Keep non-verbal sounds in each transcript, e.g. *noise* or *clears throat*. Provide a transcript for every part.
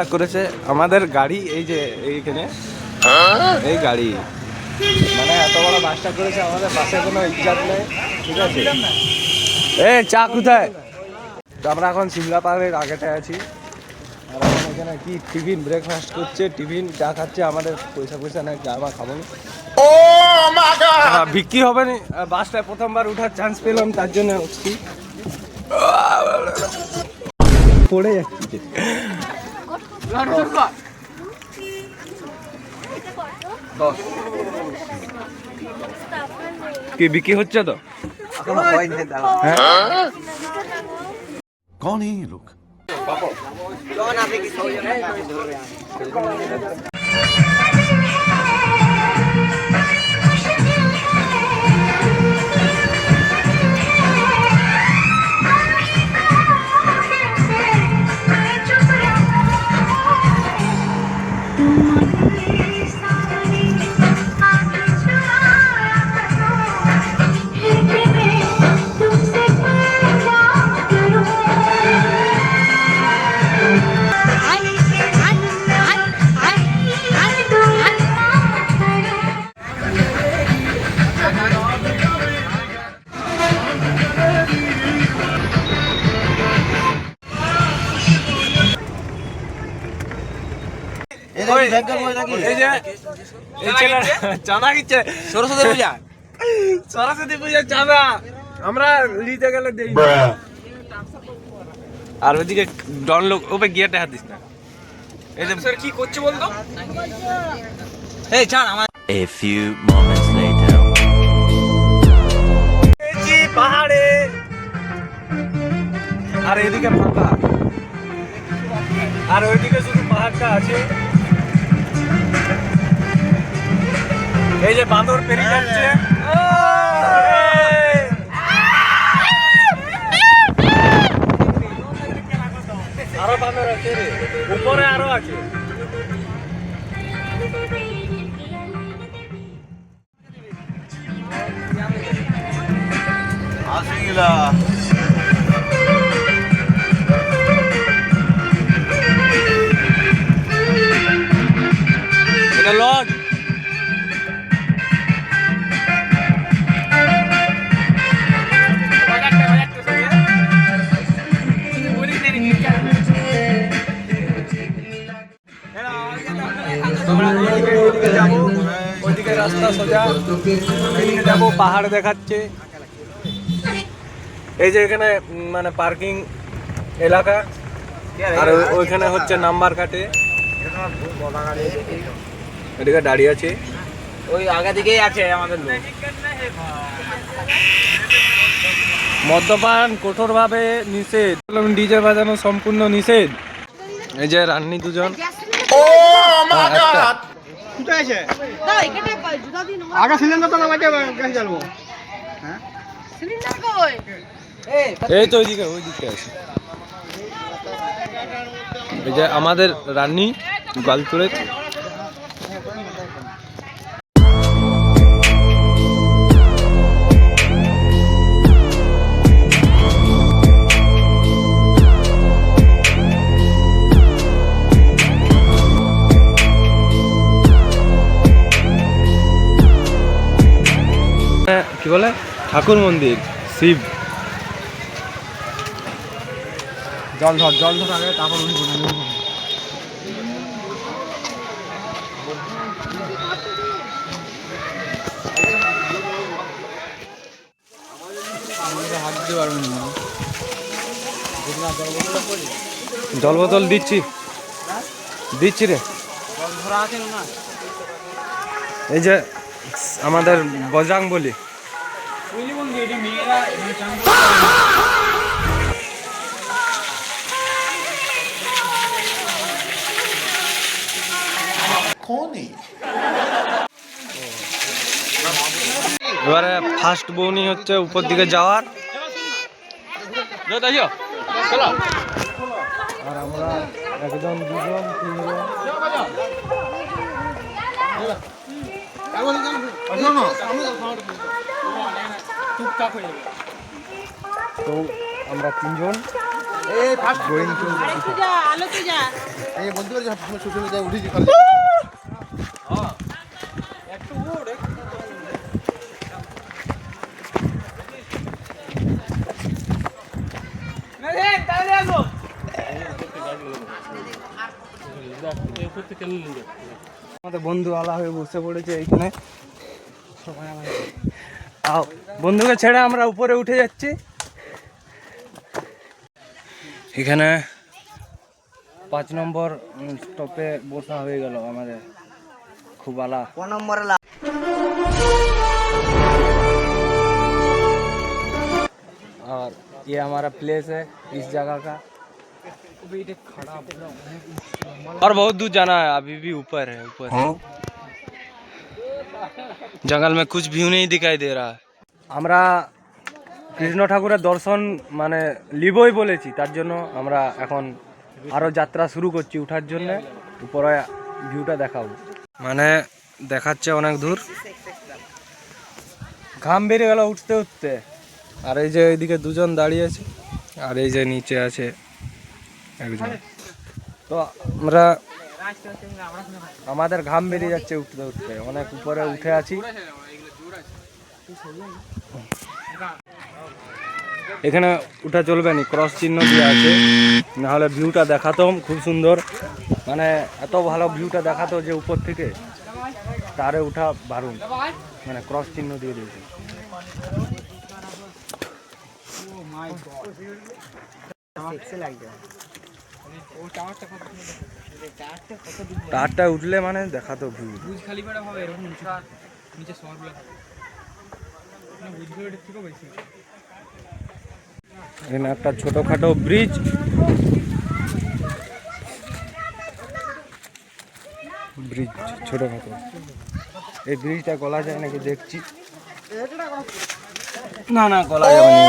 বাসটা করেছে। আমাদের গাড়ি এই যে এইখানে এই গাড়ি। মানে এত বড় বাসটা করেছে আমাদের বাসে কোনো ইজ্জাত নেই ঠিক আছে? এ চা কোথায়? তো আমরা এখন সিমলা পাহাড়ের আগেটায় আছি। আর এখন এখানে কি টিফিন ব্রেকফাস্ট করছে টিফিন চা খাচ্ছে আমাদের পয়সা পয়সা নেই চা বা খাব। না বিক্রি হবে না বাসটায় প্রথমবার উঠার চান্স পেলাম তার জন্য উঠছি। পড়ে যাচ্ছে। কি বিক্রি হচ্ছে তো? হ্যাঁ? কন এই লোক? এই যে এই ছেলেরা চাঁদা দিচ্ছে। সরস্বতী পূজা? সরস্বতী পূজার চাঁদা। আমরা নিতে গেলে দেই। আর ওইদিকে ডন লোক ওপে গিয়ারটা হাত দিস না। এই যে স্যার কি করছে বলতো? এই ছাড় আমার A few moments later. পাহাড়ে। আর এদিকে ফাঁকা। আর ওইদিকে শুধু পাহাড়টা আছে। এই যে বাঁদর পেরিয়ে যাচ্ছে। আরও বাঁদর আছে রে। উপরে আরও আছে। এটা লজ। রাস্তা সোজা। এইদিকে যাব পাহাড় দেখাচ্ছে। এই যে এখানে মানে পার্কিং এলাকা। আর ওইখানে হচ্ছে নাম্বার কাটে এদিকে দাঁড়িয়ে আছে। ওই আগে দিকেই আছে আমাদের লোক। মদ্যপান কঠোরভাবে নিষেধ। ডিজে বাজানো সম্পূর্ণ নিষেধ। এই যে রান্নি দুজন। হ্যাঁ, একটা। আগা সিলিন্ডার তো নামাইতে গ্যাস জ্বালবো সিলিন্ডার কই? এই তো ওইদিকে ওইদিকে আছে। এই যে আমাদের রান্নি গালতুরে কি বলে? ঠাকুর মন্দির শিব। জল ধর জল ধর আগে তারপর উঠবো না, উঠবো না। হাত দিতে পারবেন না জল বোতল দিচ্ছি দিচ্ছি রে এই যে আমাদের বজাং বলি। এবারে ফার্স্ট বউনি হচ্ছে উপর দিকে যাওয়ার আর আমরা একজন দুজন তিনজন তো আমরা তিনজন এই ফার্স্ট। গোয়িং টু আলো যা এই বন্ধু যে সোশ্যাল মিডিয়ায় উঠেছি আমাদের বন্ধু আলা হয়ে বসে পড়েছে এইখানে। আও বন্ধুকে ছেড়ে আমরা উপরে উঠে যাচ্ছি এখানে পাঁচ নম্বর স্টপে বসা হয়ে গেল আমাদের খুব আলা কোন নম্বরে और ये हमारा प्लेस है इस जगह का और बहुत दूर जाना है अभी भी ऊपर है ऊपर জঙ্গল মে কুচ ভিউ নেই দিখাই দে রা আমরা কৃষ্ণ ঠাকুরের দর্শন মানে লিবই বলেছি তার জন্য আমরা এখন আরও যাত্রা শুরু করছি উঠার জন্যে উপরে ভিউটা দেখাবো। মানে দেখাচ্ছে অনেক দূর। ঘাম বেড়ে গেল উঠতে উঠতে। আর এই যে এইদিকে দুজন দাঁড়িয়ে আছে আর এই যে নিচে আছে একজন। তো আমরা আমাদের ঘাম বেরিয়ে যাচ্ছে, উঠতে উঠতে। অনেক উপরে উঠে আছি। এখানে উঠা চলবে না ক্রস চিহ্ন দিয়ে আছে। নাহলে ভিউটা দেখাতাম, খুব সুন্দর। মানে এত ভালো ভিউটা দেখাতো যে উপর থেকে তারে উঠা বারুন মানে ক্রস চিহ্ন দিয়ে দিয়েছে। টারটা উঠলে মানে দেখাতো ভিউ এখানে একটা ছোটখাটো ব্রিজ ব্রিজ ছোটখাটো। এই ব্রিজটা গলা যায় নাকি দেখছি? না না গলা যাবে না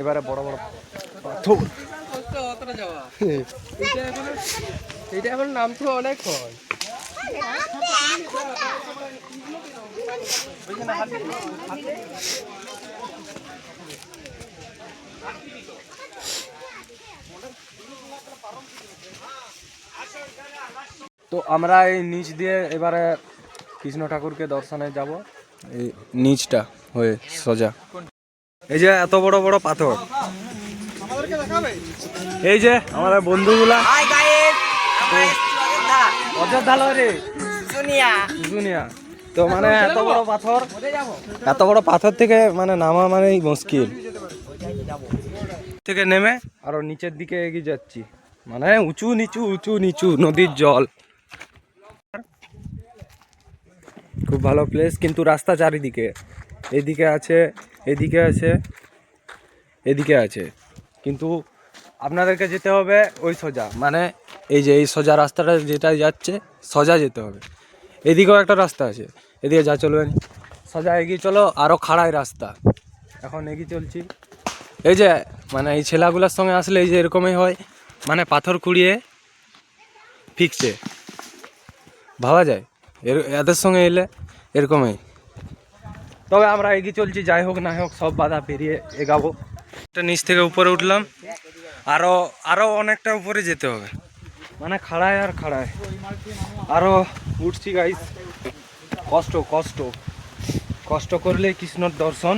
এবারে বড় বড় পাথর। এটা এখন নাম তো অনেক হয়। তো আমরা এই নিচ দিয়ে এবারে কৃষ্ণ ঠাকুরকে দর্শনে যাব। এই নিচটা হয়ে সোজা। এই যে এত বড় বড় পাথর। এই যে আমাদের বন্ধুগুলা। তো মানে এত বড় পাথর। এত বড় পাথর থেকে মানে নামা মানেই মুশকিল। থেকে নেমে আরও নিচের দিকে এগিয়ে যাচ্ছি। মানে উঁচু নিচু উঁচু নিচু নদীর জল। খুব ভালো প্লেস কিন্তু রাস্তা চারিদিকে। এদিকে আছে এদিকে আছে এদিকে আছে। কিন্তু আপনাদেরকে যেতে হবে ওই সোজা। মানে এই যে এই সোজা রাস্তাটা যেটা যাচ্ছে, সোজা যেতে হবে। এদিকেও একটা রাস্তা আছে। এদিকে যা চলবেন সোজা এগিয়ে চলো আরও খাড়াই রাস্তা। এখন এগিয়ে চলছি। এই যে মানে এই ছেলাগুলোর সঙ্গে আসলে এই যে এরকমই হয়। মানে পাথর কুড়িয়ে ফিকছে। ভাবা যায়? এর এদের সঙ্গে এলে এরকমই। তবে আমরা এগিয়ে চলছি যাই হোক না হোক সব বাধা পেরিয়ে এগাবো। একটা নিচ থেকে উপরে উঠলাম আরও আরও অনেকটা উপরে যেতে হবে। মানে খাড়ায় আর খাড়ায়। আরও উঠছি গাইস কষ্ট কষ্ট। কষ্ট করলে কৃষ্ণর দর্শন।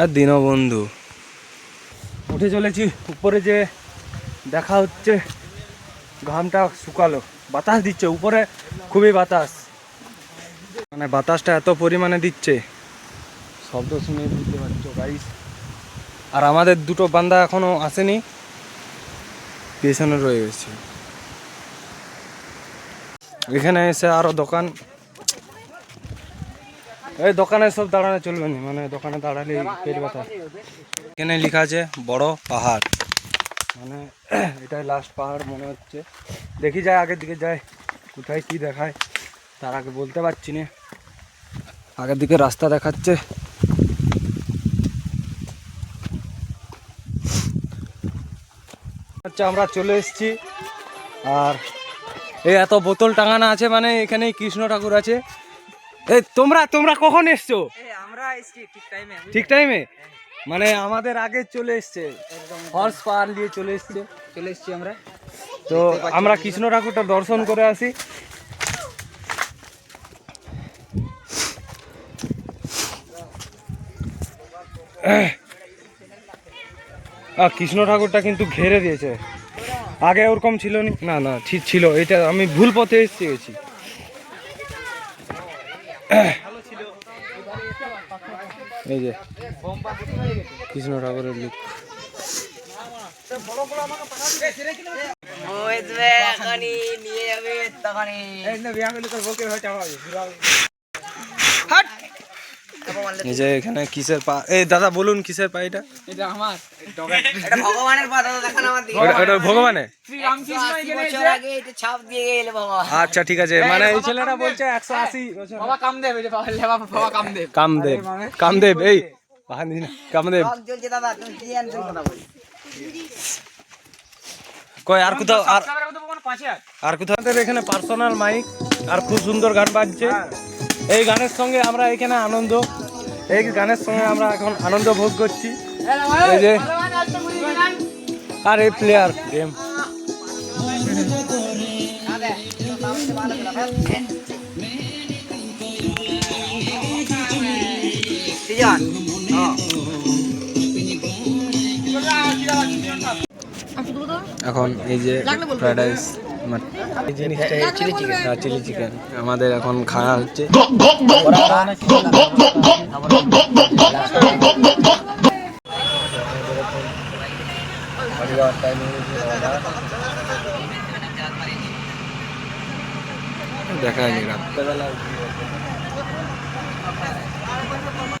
আর দীনবন্ধু। উঠে চলেছি উপরে যে দেখা হচ্ছে। ঘামটা শুকালো। বাতাস দিচ্ছে, উপরে খুবই বাতাস। মানে বাতাসটা এত পরিমাণে দিচ্ছে। শব্দ শুনে বুঝতে পারছ গাইস আর আমাদের দুটো বান্দা এখনও আসেনি। পেছনে রয়ে গেছে। এখানে এসে আরও দোকান। এই দোকানে সব দাঁড়ানো চলবে না মানে দোকানে দাঁড়ালে পেট ব্যথা এখানে লেখা আছে, বড় পাহাড়। মানে *clears throat* এটাই লাস্ট পাহাড় মনে হচ্ছে। দেখি যাই আগের দিকে যায় কোথায় কি দেখায়। তার আগে বলতে পারছি না। আগের দিকে রাস্তা দেখাচ্ছে। আচ্ছা আমরা চলে এসেছি। আর এই এত বোতল টাঙানো আছে মানে এখানে কৃষ্ণ ঠাকুর আছে। এই তোমরা তোমরা কখন এসছো? আমরা এসেছি ঠিক টাইমে ঠিক টাইমে মানে আমাদের আগে চলে এসছে হর্স পার দিয়ে চলে এসছে চলে এসছি আমরা। তো আমরা কৃষ্ণ ঠাকুরটা দর্শন করে আসি। আহ, কৃষ্ণ ঠাকুরটা কিন্তু ঘেরে দিয়েছে। আগে ওরকম ছিল না? না ঠিক ছিল। এটা আমি ভুল পথে এসে গেছি। এই যে। কৃষ্ণ ঠাকুরের লুক। এই যে এখানে কিসের পা এই দাদা বলুন কিসের পা এটা? এটা ভগবানের পা দাদা দেখান আমার দিকে। ভগবানের আশি বছর আগে এটা ছাপ দিয়ে গেলে ভগবান আচ্ছা ঠিক আছে। মানে এই ছেলেটা বলছে একশো আশি। বাবা কামদেব। কামদেব। কামদেব এই বাহান দিন কামদেব চলছে দাদা তুমি কি আনছেন কথা বলি। কই আর কোথাও আর আর কোথাও? এখানে পার্সোনাল মাইক আর খুব সুন্দর গান বাজছে। এই গানের সঙ্গে আমরা এখানে আনন্দ এই গানের সঙ্গে আমরা এখন আনন্দ ভোগ করছি। এই যে আর এই প্লেয়ার গেম সিজন এখন এই যে ফ্রাইড রাইস এই জিনিসটা চিলি চিকেন চিলি চিকেন আমাদের এখন খাওয়া হচ্ছে দেখা হয়নি রাত্রেবেলা